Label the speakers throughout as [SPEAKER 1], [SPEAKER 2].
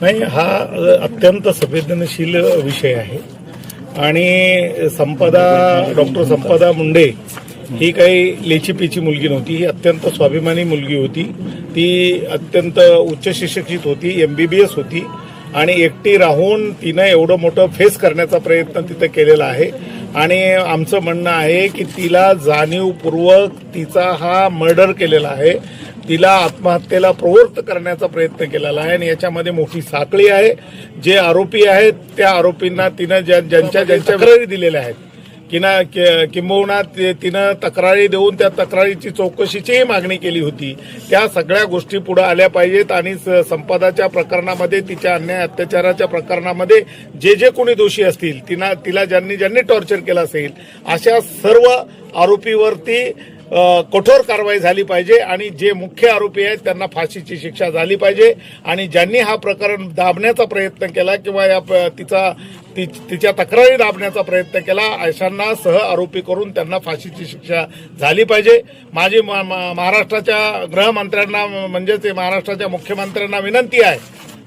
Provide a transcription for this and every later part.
[SPEAKER 1] नाही हा अत्यंत संवेदनशील विषय आहे. आणि संपदा डॉक्टर संपदा मुंडे ही काही लेचीपीची मुलगी नव्हती ही अत्यंत स्वाभिमानी मुलगी होती. ती अत्यंत उच्च शिक्षित होती एम बी बी एस होती. आणि एकटी राहून तिनं एवढं मोठं फेस करण्याचा प्रयत्न तिथं केलेला आहे. आणि आमचं म्हणणं आहे की तिला जाणीवपूर्वक तिचा हा मर्डर केलेला आहे. तिला आत्महत्येला प्रवृत्त करण्याचा प्रयत्न केलेला आहे आणि याच्यामध्ये मोठी साखळी आहे. जे आरोपी आहेत त्या आरोपींना तिनं ज्या ज्यांच्या ज्यांच्या तक्रारी दिलेल्या आहेत. किंवा कि- किंबहुना ते- तिनं तक्रारी देऊन त्या तक्रारीची चौकशीचीही मागणी केली होती. त्या सगळ्या गोष्टी पुढे आल्या पाहिजेत आणि स- संपदाच्या प्रकरणामध्ये तिच्या अन्याय अत्याचाराच्या प्रकरणामध्ये जे जे कोणी दोषी असतील तिना तिला ज्यांनी ज्यांनी टॉर्चर केलं असेल अशा सर्व आरोपीवरती कठोर कारवाई झाली पाहिजे आणि जे मुख्य आरोपी आहेत त्यांना फाशीची शिक्षा झाली पाहिजे. आणि ज्यांनी हा प्रकरण दाबण्याचा प्रयत्न केला किंवा या प- तिचा ति- तिच्या तक्रारी दाबण्याचा प्रयत्न केला अशांना सह आरोपी करून त्यांना फाशीची शिक्षा झाली पाहिजे. माझी म- म- महाराष्ट्राच्या गृहमंत्र्यांना म्हणजे ते महाराष्ट्राच्या मुख्यमंत्र्यांना विनंती आहे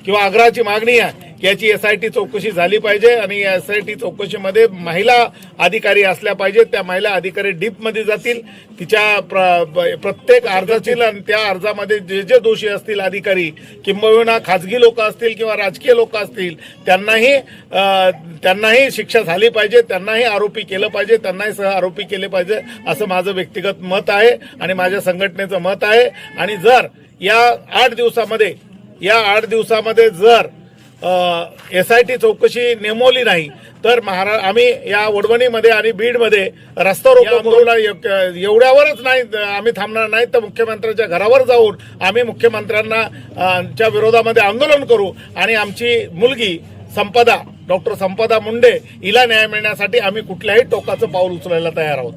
[SPEAKER 1] किंवा आग्रहाची मागणी आहे याची एसआयटी चौकशी झाली पाहिजे आणि या एसआयटी चौकशीमध्ये महिला अधिकारी असल्या पाहिजेत. त्या महिला अधिकारी डीपमध्ये जातील. तिच्या प्र- ब- प्रत्येक अर्जातील आणि त्या अर्जामध्ये जे जे दोषी असतील अधिकारी किंबहुना खाजगी लोक असतील किंवा राजकीय लोक असतील त्यांनाही त्यांनाही शिक्षा झाली पाहिजे त्यांनाही आरोपी केलं पाहिजे त्यांनाही सह आरोपी केले पाहिजे असं माझं व्यक्तिगत मत आहे आणि माझ्या संघटनेचं मत आहे. आणि जर या आठ दिवसामध्ये या आठ दिवसामध्ये जर एस आय टी चौकशी नेमवली नाही तर महारा आम्ही या वडवणीमध्ये आणि बीडमध्ये रस्ता रोको करून एवढ्यावरच नाही आम्ही थांबणार नाही तर मुख्यमंत्र्यांच्या घरावर जाऊन आम्ही मुख्यमंत्र्यांना च्या विरोधामध्ये आंदोलन करू. आणि आमची मुलगी संपदा डॉक्टर संपदा मुंडे हिला न्याय मिळण्यासाठी आम्ही कुठल्याही टोकाचं पाऊल उचलायला तयार आहोत.